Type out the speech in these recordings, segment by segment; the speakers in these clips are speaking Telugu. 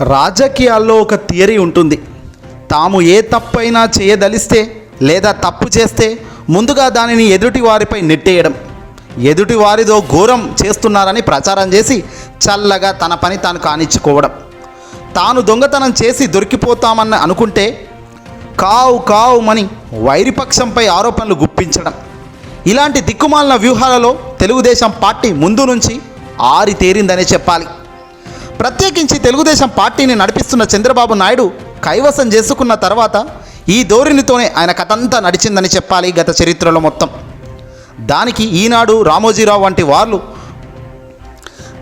రాజకీయాల్లో ఒక థియరీ ఉంటుంది. తాము ఏ తప్పైనా చేయదలిస్తే లేదా తప్పు చేస్తే ముందుగా దానిని ఎదుటి వారిపై నెట్టేయడం. ఎదుటి వారిదో ఘోరం చేస్తున్నారని ప్రచారం చేసి చల్లగా తన పని తాను కానిచ్చుకోవడం. తాను దొంగతనం చేసి దొరికిపోతామని అనుకుంటే కావు కావుమని వైరిపక్షంపై ఆరోపణలు గుప్పించడం. ఇలాంటి దిక్కుమాలిన వ్యూహాలలో తెలుగుదేశం పార్టీ ముందు నుంచి ఆరితేరిందనే చెప్పాలి. ప్రత్యేకించి తెలుగుదేశం పార్టీని నడిపిస్తున్న చంద్రబాబు నాయుడు కైవసం చేసుకున్న తర్వాత ఈ ధోరణితోనే ఆయన కథంతా నడిచిందని చెప్పాలి గత చరిత్రలో మొత్తం. దానికి ఈనాడు రామోజీరావు వంటి వాళ్ళు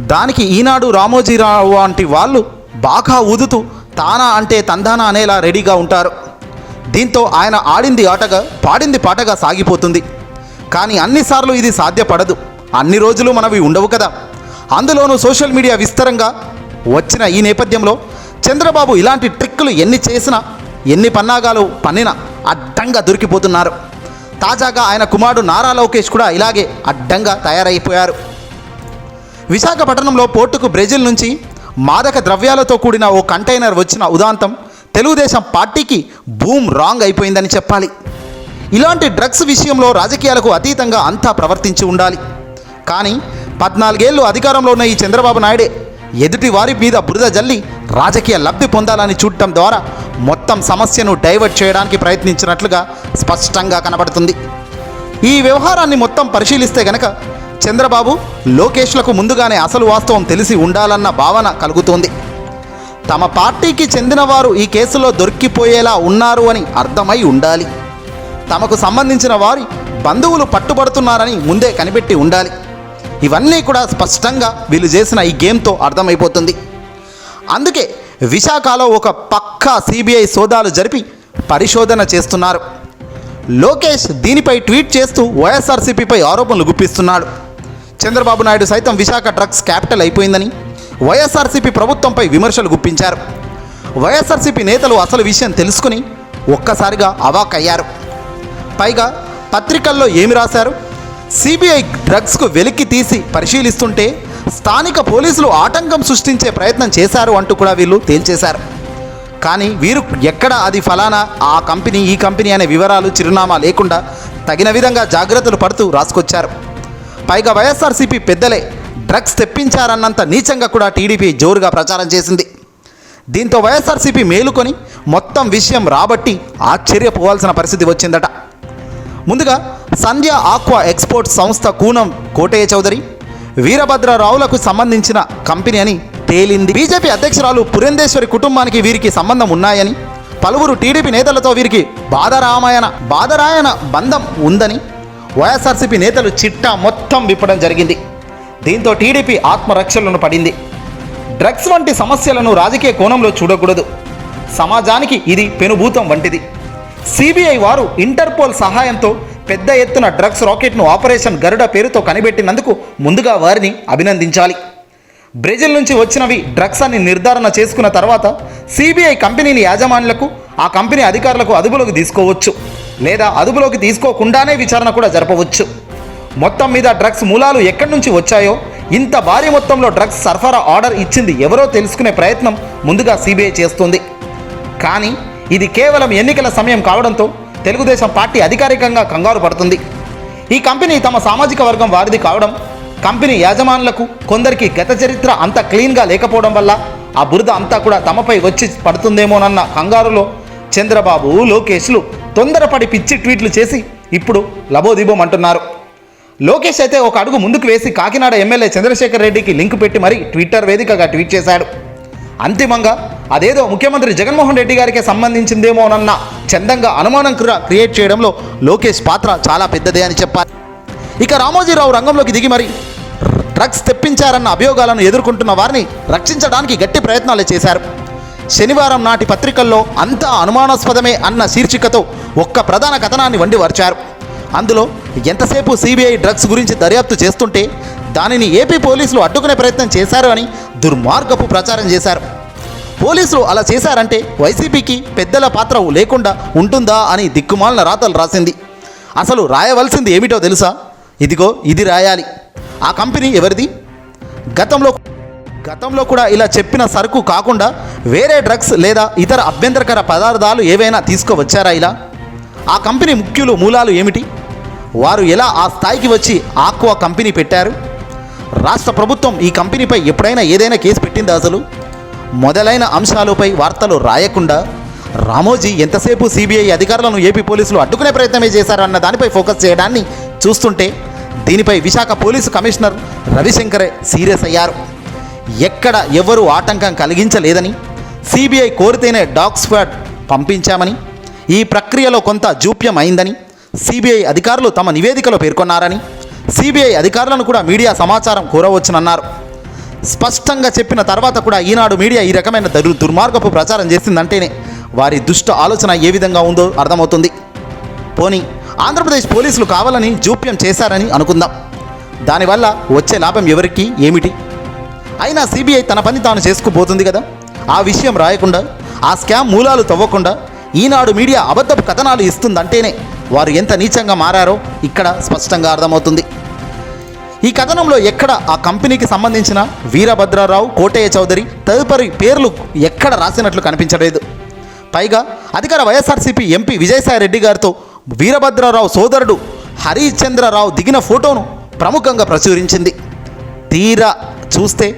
దానికి ఈనాడు రామోజీరావు వంటి వాళ్ళు బాగా ఊదుతూ తానా అంటే తందానా అనేలా రెడీగా ఉంటారు. దీంతో ఆయన ఆడింది ఆటగా పాడింది పాటగా సాగిపోతుంది. కానీ అన్నిసార్లు ఇది సాధ్యపడదు. అన్ని రోజులు మనవి ఉండవు కదా. అందులోనూ సోషల్ మీడియా విస్తరంగా వచ్చిన ఈ నేపథ్యంలో చంద్రబాబు ఇలాంటి ట్రిక్కులు ఎన్ని చేసినా ఎన్ని పన్నాగాలు పన్నినా అడ్డంగా దొరికిపోతున్నారు. తాజాగా ఆయన కుమారుడు నారా లోకేష్ కూడా ఇలాగే అడ్డంగా తయారైపోయారు. విశాఖపట్నంలో పోర్టుకు బ్రెజిల్ నుంచి మాదక ద్రవ్యాలతో కూడిన ఓ కంటైనర్ వచ్చిన ఉదాంతం తెలుగుదేశం పార్టీకి బూమ్ రాంగ్ అయిపోయిందని చెప్పాలి. ఇలాంటి డ్రగ్స్ విషయంలో రాజకీయాలకు అతీతంగా అంతా ప్రవర్తించి ఉండాలి. కానీ పద్నాలుగేళ్ళు అధికారంలో ఉన్న ఈ చంద్రబాబు నాయుడే ఎదుటి వారి మీద బురద జల్లి రాజకీయ లబ్ధి పొందాలని చూడటం ద్వారా మొత్తం సమస్యను డైవర్ట్ చేయడానికి ప్రయత్నించినట్లుగా స్పష్టంగా కనబడుతుంది. ఈ వ్యవహారాన్ని మొత్తం పరిశీలిస్తే గనక చంద్రబాబు లోకేష్లకు ముందుగానే అసలు వాస్తవం తెలిసి ఉండాలన్న భావన కలుగుతోంది. తమ పార్టీకి చెందినవారు ఈ కేసులో దొరికిపోయేలా ఉన్నారు అని అర్థమై ఉండాలి. తమకు సంబంధించిన వారి బంధువులు పట్టుబడుతున్నారని ముందే కనిపెట్టి ఉండాలి. ఇవన్నీ కూడా స్పష్టంగా వీళ్ళు చేసిన ఈ గేమ్తో అర్థమైపోతుంది. అందుకే విశాఖలో ఒక పక్కా సిబిఐ సోదాలు జరిపి పరిశోధన చేస్తున్నారు. లోకేష్ దీనిపై ట్వీట్ చేస్తూ వైఎస్ఆర్సీపీపై ఆరోపణలు గుప్పిస్తున్నాడు. చంద్రబాబు నాయుడు సైతం విశాఖ డ్రగ్స్ క్యాపిటల్ అయిపోయిందని వైఎస్ఆర్సీపీ ప్రభుత్వంపై విమర్శలు గుప్పించారు. వైఎస్ఆర్సీపీ నేతలు అసలు విషయం తెలుసుకుని ఒక్కసారిగా అవాకయ్యారు పైగా పత్రికల్లో ఏమి రాశారు? సిబిఐ డ్రగ్స్కు వెలికి తీసి పరిశీలిస్తుంటే స్థానిక పోలీసులు ఆటంకం సృష్టించే ప్రయత్నం చేశారు అంటూ కూడా వీళ్ళు తేల్చేశారు. కానీ వీరు ఎక్కడ అది ఫలానా ఆ కంపెనీ ఈ కంపెనీ అనే వివరాలు చిరునామా లేకుండా తగిన విధంగా జాగ్రత్తలు పడుతూ రాసుకొచ్చారు. పైగా వైఎస్ఆర్సీపీ పెద్దలే డ్రగ్స్ తెప్పించారన్నంత నీచంగా కూడా టీడీపీ జోరుగా ప్రచారం చేసింది. దీంతో వైఎస్ఆర్సీపీ మేలుకొని మొత్తం విషయం రాబట్టి ఆశ్చర్యపోవాల్సిన పరిస్థితి వచ్చిందట. ముందుగా సంధ్య ఆక్వా ఎక్స్పోర్ట్ సంస్థ కూనం కోటయ్య చౌదరి వీరభద్రరావులకు సంబంధించిన కంపెనీ అని తేలింది. బీజేపీ అధ్యక్షురాలు పురంధేశ్వరి కుటుంబానికి వీరికి సంబంధం ఉన్నాయని పలువురు టీడీపీ నేతలతో వీరికి బాధరామాయణ బాధరాయణ బంధం ఉందని వైఎస్ఆర్సీపీ నేతలు చిట్టా మొత్తం విప్పడం జరిగింది. దీంతో టీడీపీ ఆత్మరక్షలను పడింది. డ్రగ్స్ వంటి సమస్యలను రాజకీయ కోణంలో చూడకూడదు. సమాజానికి ఇది పెనుభూతం వంటిది. సిబిఐ వారు ఇంటర్పోల్ సహాయంతో పెద్ద ఎత్తున డ్రగ్స్ రాకెట్ను ఆపరేషన్ గరుడ పేరుతో కనిపెట్టినందుకు ముందుగా వారిని అభినందించాలి. బ్రెజిల్ నుంచి వచ్చినవి డ్రగ్స్ అని నిర్ధారణ చేసుకున్న తర్వాత సిబిఐ కంపెనీని యాజమాన్యులకు ఆ కంపెనీ అధికారులకు అదుపులోకి తీసుకోవచ్చు లేదా అదుపులోకి తీసుకోకుండానే విచారణ కూడా జరపవచ్చు. మొత్తం మీద డ్రగ్స్ మూలాలు ఎక్కడి నుంచి వచ్చాయో ఇంత భారీ మొత్తంలో డ్రగ్స్ సరఫరా ఆర్డర్ ఇచ్చింది ఎవరో తెలుసుకునే ప్రయత్నం ముందుగా సిబిఐ చేస్తుంది. కానీ ఇది కేవలం ఎన్నికల సమయం కావడంతో తెలుగుదేశం పార్టీ అధికారికంగా కంగారు పడుతుంది. ఈ కంపెనీ తమ సామాజిక వర్గం వారిది కావడం కంపెనీ యాజమానులకు కొందరికి గత చరిత్ర అంత క్లీన్గా లేకపోవడం వల్ల ఆ బురద అంతా కూడా తమపై వచ్చి పడుతుందేమోనన్న కంగారులో చంద్రబాబు లోకేష్లు తొందరపడి పిచ్చి ట్వీట్లు చేసి ఇప్పుడు లబోదిబోం అంటున్నారు లోకేష్ అయితే ఒక అడుగు ముందుకు వేసి కాకినాడ ఎమ్మెల్యే చంద్రశేఖర్ రెడ్డికి లింక్ పెట్టి మరీ ట్విట్టర్ వేదికగా ట్వీట్ చేశాడు. అంతిమంగా అదేదో ముఖ్యమంత్రి జగన్మోహన్ రెడ్డి గారికి సంబంధించిందేమోనన్న చందంగా అనుమానం క్రియేట్ చేయడంలో లోకేష్ పాత్ర చాలా పెద్దదే అని చెప్పాలి. ఇక రామోజీరావు రంగంలోకి దిగి మరి డ్రగ్స్ తెప్పించారన్న అభియోగాలను ఎదుర్కొంటున్న వారిని రక్షించడానికి గట్టి ప్రయత్నాలు చేశారు. శనివారం నాటి పత్రికల్లో అంతా అనుమానాస్పదమే అన్న శీర్షికతో ఒక్క ప్రధాన కథనాన్ని వండివర్చారు అందులో ఎంతసేపు సిబిఐ డ్రగ్స్ గురించి దర్యాప్తు చేస్తుంటే దానిని ఏపీ పోలీసులు అడ్డుకునే ప్రయత్నం చేశారు అని దుర్మార్గపు ప్రచారం చేశారు. పోలీసులు అలా చేశారంటే వైసీపీకి పెద్దల పాత్ర లేకుండా ఉంటుందా అని దిక్కుమాలిన రాతలు రాసింది. అసలు రాయవలసింది ఏమిటో తెలుసా? ఇదిగో ఇది రాయాలి. ఆ కంపెనీ ఎవరిది? గతంలో గతంలో కూడా ఇలా చెప్పిన సరుకు కాకుండా వేరే డ్రగ్స్ లేదా ఇతర అభ్యంతరకర పదార్థాలు ఏవైనా తీసుకువచ్చారా ఇలా? ఆ కంపెనీ ముఖ్యులు మూలాలు ఏమిటి? వారు ఎలా ఆ స్థాయికి వచ్చి ఆక్వా కంపెనీ పెట్టారు? రాష్ట్ర ప్రభుత్వం ఈ కంపెనీపై ఎప్పుడైనా ఏదైనా కేసు పెట్టిందా అసలు? మొదలైన అంశాలపై వార్తలు రాయకుండా రామోజీ ఎంతసేపు సిబిఐ అధికారులను ఏపీ పోలీసులు అడ్డుకునే ప్రయత్నమే చేశారు అన్న దానిపై ఫోకస్ చేయడాన్ని చూస్తుంటే దీనిపై విశాఖ పోలీసు కమిషనర్ రవిశంకరే సీరియస్ అయ్యారు. ఎక్కడ ఎవరు ఆటంకం కలిగించలేదని సిబిఐ కోరితేనే డాగ్ స్క్వాడ్ పంపించామని ఈ ప్రక్రియలో కొంత జూప్యం అయిందని సిబిఐ అధికారులు తమ నివేదికలో పేర్కొన్నారని సిబిఐ అధికారులను కూడా మీడియా సమాచారం కోరవచ్చునన్నారు. స్పష్టంగా చెప్పిన తర్వాత కూడా ఈనాడు మీడియా ఈ రకమైన దుర్ దుర్మార్గపు ప్రచారం చేసిందంటేనే వారి దుష్ట ఆలోచన ఏ విధంగా ఉందో అర్థమవుతుంది. పోనీ ఆంధ్రప్రదేశ్ పోలీసులు కావాలని జూప్యం చేశారని అనుకుందాం. దానివల్ల వచ్చే లాభం ఎవరికి? ఏమిటి? అయినా సిబిఐ తన పని తాను చేసుకుపోతుంది కదా? ఆ విషయం రాయకుండా ఆ స్కామ్ మూలాలు తవ్వకుండా ఈనాడు మీడియా అబద్ధపు కథనాలు ఇస్తుందంటేనే వారు ఎంత నీచంగా మారారో ఇక్కడ స్పష్టంగా అర్థమవుతుంది. ఈ కథనంలో ఎక్కడ ఆ కంపెనీకి సంబంధించిన వీరభద్రారావు కోటయ్య చౌదరి తదుపరి పేర్లు ఎక్కడ రాసినట్లు కనిపించలేదు. పైగా అధికార వైఎస్ఆర్సీపీ ఎంపీ విజయసాయి రెడ్డి గారితో వీరభద్రారావు సోదరుడు హరిశ్చంద్రరావు దిగిన ఫోటోను ప్రముఖంగా ప్రచురించింది. తీరా చూస్తే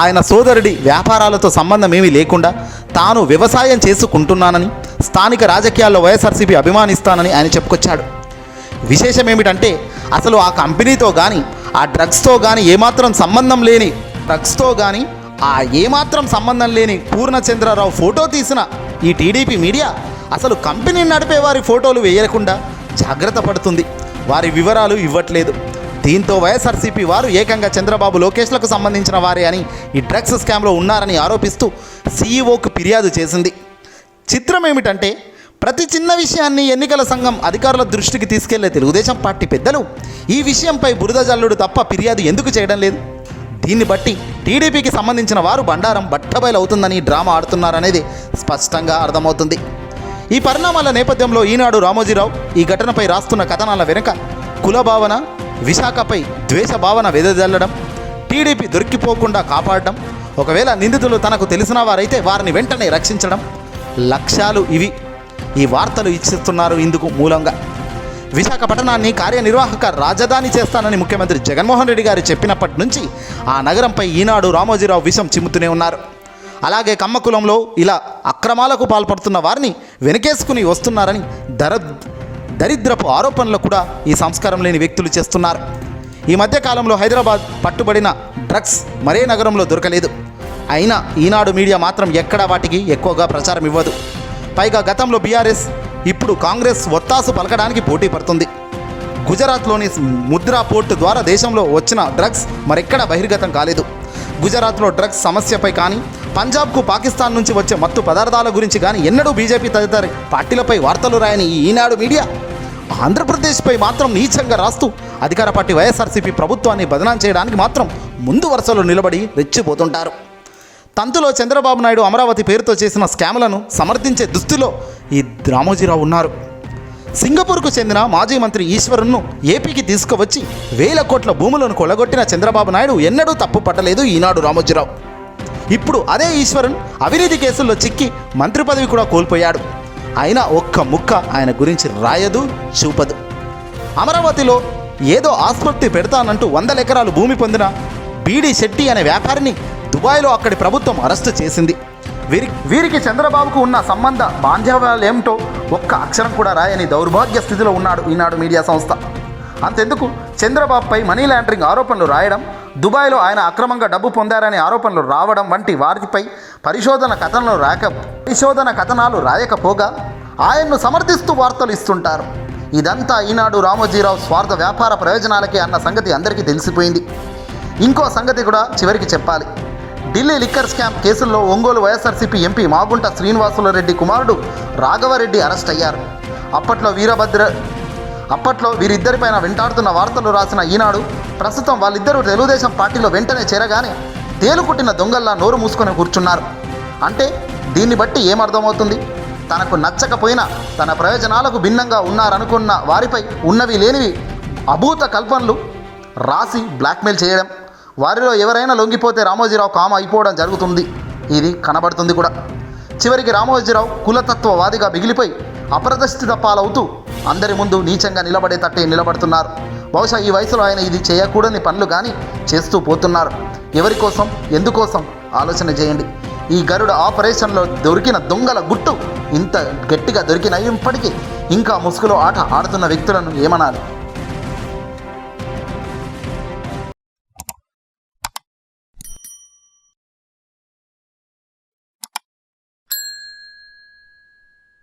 ఆయన సోదరుడి వ్యాపారాలతో సంబంధం ఏమీ లేకుండా తాను వ్యవసాయం చేసుకుంటున్నానని స్థానిక రాజకీయాల్లో వైఎస్ఆర్సీపీ అభిమానిస్తానని ఆయన చెప్పుకొచ్చాడు. విశేషం ఏమిటంటే అసలు ఆ కంపెనీతో కానీ ఆ డ్రగ్స్తో కానీ ఏమాత్రం సంబంధం లేని డ్రగ్స్తో కానీ ఆ ఏమాత్రం సంబంధం లేని పూర్ణచంద్రరావు ఫోటో తీసిన ఈ టీడీపీ మీడియా అసలు కంపెనీని నడిపే వారి ఫోటోలు వేయకుండా జాగ్రత్త పడుతుంది. వారి వివరాలు ఇవ్వట్లేదు. దీంతో వైఎస్ఆర్సీపీ వారు ఏకంగా చంద్రబాబు లోకేష్లకు సంబంధించిన వారే అని ఈ డ్రగ్స్ స్కామ్లో ఉన్నారని ఆరోపిస్తూ సీఈఓకు ఫిర్యాదు చేసింది. చిత్రం ఏమిటంటే ప్రతి చిన్న విషయాన్ని ఎన్నికల సంఘం అధికారుల దృష్టికి తీసుకెళ్ళే తెలుగుదేశం పార్టీ పెద్దలు ఈ విషయంపై బురద జల్లుడు తప్ప ఫిర్యాదు ఎందుకు చేయడం లేదు? దీన్ని బట్టి టీడీపీకి సంబంధించిన వారు బండారం బట్టబయలు అవుతుందని డ్రామా ఆడుతున్నారనేది స్పష్టంగా అర్థమవుతుంది. ఈ పరిణామాల నేపథ్యంలో ఈనాడు రామోజీరావు ఈ ఘటనపై రాస్తున్న కథనాల వెనుక కుల భావన విశాఖపై ద్వేష భావన వెదజల్లడం టీడీపీ దొరికిపోకుండా కాపాడడం ఒకవేళ నిందితులు తనకు తెలిసిన వారైతే వారిని వెంటనే రక్షించడం లక్ష్యాలు ఇవి. ఈ వార్తలు ఇచ్చిస్తున్నారు ఇందుకు మూలంగా. విశాఖపట్నాన్ని కార్యనిర్వాహక రాజధాని చేస్తానని ముఖ్యమంత్రి జగన్మోహన్ రెడ్డి గారు చెప్పినప్పటి నుంచి ఆ నగరంపై ఈనాడు రామోజీరావు విషం చిమ్ముతూనే ఉన్నారు. అలాగే కమ్మకులంలో ఇలా అక్రమాలకు పాల్పడుతున్న వారిని వెనకేసుకుని వస్తున్నారని దర దరిద్రపు ఆరోపణలు కూడా ఈ సంస్కారం లేని వ్యక్తులు చేస్తున్నారు. ఈ మధ్యకాలంలో హైదరాబాద్ పట్టుబడిన డ్రగ్స్ మరే నగరంలో దొరకలేదు. అయినా ఈనాడు మీడియా మాత్రం ఎక్కడా వాటికి ఎక్కువగా ప్రచారం ఇవ్వదు. పైగా గతంలో బీఆర్ఎస్ ఇప్పుడు కాంగ్రెస్ ఒత్తాసు పలకడానికి పోటీ పడుతుంది. గుజరాత్లోని ముద్రా పోర్టు ద్వారా దేశంలో వచ్చిన డ్రగ్స్ మరెక్కడా బహిర్గతం కాలేదు. గుజరాత్లో డ్రగ్స్ సమస్యపై కానీ పంజాబ్కు పాకిస్తాన్ నుంచి వచ్చే మత్తు పదార్థాల గురించి కానీ ఎన్నడూ బీజేపీ తదితర పార్టీలపై వార్తలు రాయని ఈనాడు మీడియా. ఆంధ్రప్రదేశ్పై మాత్రం నీచంగా రాస్తూ అధికార పార్టీ వైఎస్ఆర్సీపీ ప్రభుత్వాన్ని బదనాం చేయడానికి మాత్రం ముందు వరుసలో నిలబడి రెచ్చిపోతుంటారు. తంతులో చంద్రబాబు నాయుడు అమరావతి పేరుతో చేసిన స్కామ్లను సమర్థించే దుస్థితిలో ఈ రామోజీరావు ఉన్నారు. సింగపూర్కు చెందిన మాజీ మంత్రి ఈశ్వరన్ను ఏపీకి తీసుకువచ్చి వేల కోట్ల భూములను కొలగొట్టిన చంద్రబాబు నాయుడు ఎన్నడూ తప్పు పట్టలేదు ఈనాడు రామోజీరావు. ఇప్పుడు అదే ఈశ్వరన్ అవినీతి కేసుల్లో చిక్కి మంత్రి పదవి కూడా కోల్పోయాడు. అయినా ఒక్క ముక్క ఆయన గురించి రాయదు చూపదు. అమరావతిలో ఏదో ఆసుపత్రి పెడతానంటూ వందల ఎకరాలు భూమి పొందిన బీడి శెట్టి అనే వ్యాపారిని దుబాయ్లో అక్కడి ప్రభుత్వం అరెస్టు చేసింది. వీరి వీరికి చంద్రబాబుకు ఉన్న సంబంధ బాంధవ్యాలు ఏమిటో ఒక్క అక్షరం కూడా రాయని దౌర్భాగ్య స్థితిలో ఉన్నాడు ఈనాడు మీడియా సంస్థ. అంతెందుకు? చంద్రబాబుపై మనీ లాండరింగ్ ఆరోపణలు రాయడం దుబాయ్లో ఆయన అక్రమంగా డబ్బు పొందారనే ఆరోపణలు రావడం వంటి వారిపై పరిశోధన కథనాలు రాక పరిశోధన కథనాలు రాయకపోగా ఆయన్ను సమర్థిస్తూ వార్తలు ఇస్తుంటారు. ఇదంతా ఈనాడు రామోజీరావు స్వార్థ వ్యాపార ప్రయోజనాలకే అన్న సంగతి అందరికీ తెలిసిపోయింది. ఇంకో సంగతి కూడా చివరికి చెప్పాలి. ఢిల్లీ లిక్కర్ స్కామ్ కేసుల్లో ఒంగోలు వైఎస్ఆర్సీపీ ఎంపీ మాగుంట శ్రీనివాసులరెడ్డి కుమారుడు రాఘవరెడ్డి అరెస్ట్ అయ్యారు. అప్పట్లో వీరభద్ర అప్పట్లో వీరిద్దరిపైన వెంటాడుతున్న వార్తలు రాసిన ఈనాడు ప్రస్తుతం వాళ్ళిద్దరూ తెలుగుదేశం పార్టీలో వెంటనే చేరగానే తేలుకుట్టిన దొంగల్లా నోరు మూసుకొని కూర్చున్నారు. అంటే దీన్ని బట్టి ఏమర్థమవుతుంది? తనకు నచ్చకపోయినా తన ప్రయోజనాలకు భిన్నంగా ఉన్నారనుకున్న వారిపై ఉన్నవి లేనివి అభూత కల్పనలు రాసి బ్లాక్మెయిల్ చేయడం. వారిలో ఎవరైనా లొంగిపోతే రామోజీరావు కామ అయిపోవడం జరుగుతుంది. ఇది కనబడుతుంది కూడా. చివరికి రామోజీరావు కులతత్వవాదిగా మిగిలిపోయి అప్రదర్శిత పాలవుతూ అందరి ముందు నీచంగా నిలబడేటట్టే నిలబడుతున్నారు. బహుశా ఈ వయసులో ఆయన ఇది చేయకూడని పనులు కానీ చేస్తూ పోతున్నారు. ఎవరి కోసం ఎందుకోసం ఆలోచన చేయండి. ఈ గరుడ ఆపరేషన్లో దొరికిన దొంగల గుట్టు ఇంత గట్టిగా దొరికినప్పటికీ ఇంకా ముసుగులో ఆట ఆడుతున్న వ్యక్తులను ఏమనాలి?